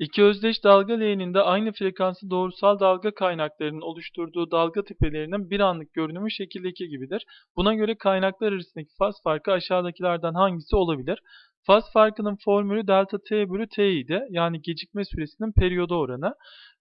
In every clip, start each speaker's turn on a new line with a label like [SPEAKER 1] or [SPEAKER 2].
[SPEAKER 1] İki özdeş dalga leğeninde aynı frekanslı doğrusal dalga kaynaklarının oluşturduğu dalga tepelerinin bir anlık görünümü şekildeki gibidir. Buna göre kaynaklar arasındaki faz farkı aşağıdakilerden hangisi olabilir? Faz farkının formülü delta t bölü t idi. Yani gecikme süresinin periyoda oranı.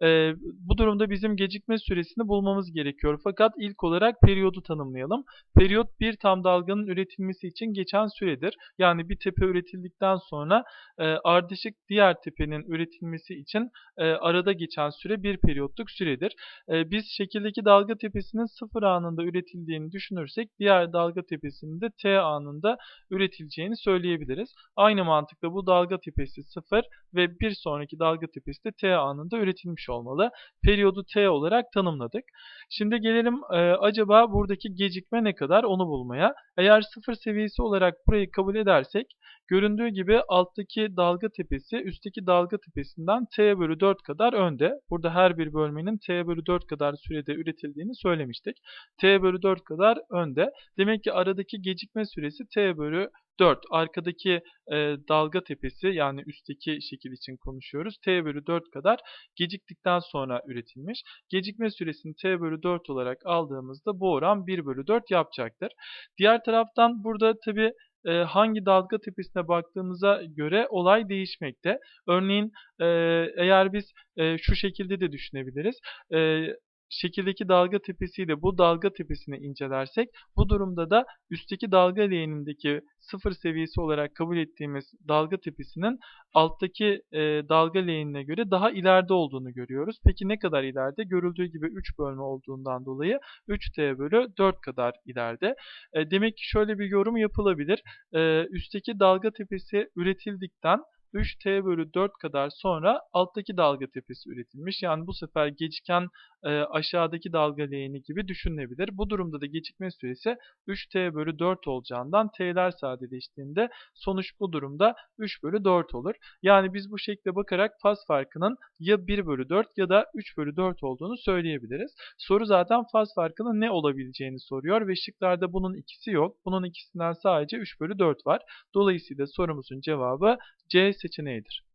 [SPEAKER 1] Ee, bu durumda bizim gecikme süresini bulmamız gerekiyor. Fakat ilk olarak periyodu tanımlayalım. Periyot bir tam dalganın üretilmesi için geçen süredir. Yani bir tepe üretildikten sonra e, ardışık diğer tepenin üretilmesi için e, arada geçen süre bir periyotluk süredir. E, biz şekildeki dalga tepesinin sıfır anında üretildiğini düşünürsek diğer dalga tepesinin de t anında üretileceğini söyleyebiliriz. Aynı mantıkla bu dalga tepesi 0 ve bir sonraki dalga tepesi de t anında üretilmiş olmalı. Periyodu t olarak tanımladık. Şimdi gelelim e, acaba buradaki gecikme ne kadar onu bulmaya. Eğer 0 seviyesi olarak burayı kabul edersek göründüğü gibi alttaki dalga tepesi üstteki dalga tepesinden t bölü 4 kadar önde. Burada her bir bölmenin t bölü 4 kadar sürede üretildiğini söylemiştik. t bölü 4 kadar önde. Demek ki aradaki gecikme süresi t bölü 4. Arkadaki e, dalga tepesi yani üstteki şekil için konuşuyoruz. T bölü 4 kadar geciktikten sonra üretilmiş. Gecikme süresini T bölü 4 olarak aldığımızda bu oran 1 bölü 4 yapacaktır. Diğer taraftan burada tabi e, hangi dalga tepesine baktığımıza göre olay değişmekte. Örneğin e, eğer biz e, şu şekilde de düşünebiliriz. E, şekildeki dalga tepesiyle bu dalga tepesini incelersek bu durumda da üstteki dalga leğenindeki sıfır seviyesi olarak kabul ettiğimiz dalga tepesinin alttaki e, dalga leğenine göre daha ileride olduğunu görüyoruz. Peki ne kadar ileride? Görüldüğü gibi 3 bölme olduğundan dolayı 3t bölü 4 kadar ileride. E, demek ki şöyle bir yorum yapılabilir. E, üstteki dalga tepesi üretildikten 3t bölü 4 kadar sonra alttaki dalga tepesi üretilmiş. Yani bu sefer geciken e, aşağıdaki dalga leğeni gibi düşünülebilir. Bu durumda da gecikme süresi 3t bölü 4 olacağından t'ler sadeleştiğinde sonuç bu durumda 3 bölü 4 olur. Yani biz bu şekle bakarak faz farkının ya 1 bölü 4 ya da 3 bölü 4 olduğunu söyleyebiliriz. Soru zaten faz farkının ne olabileceğini soruyor ve şıklarda bunun ikisi yok. Bunun ikisinden sadece 3 bölü 4 var. Dolayısıyla sorumuzun cevabı C seçeneğidir.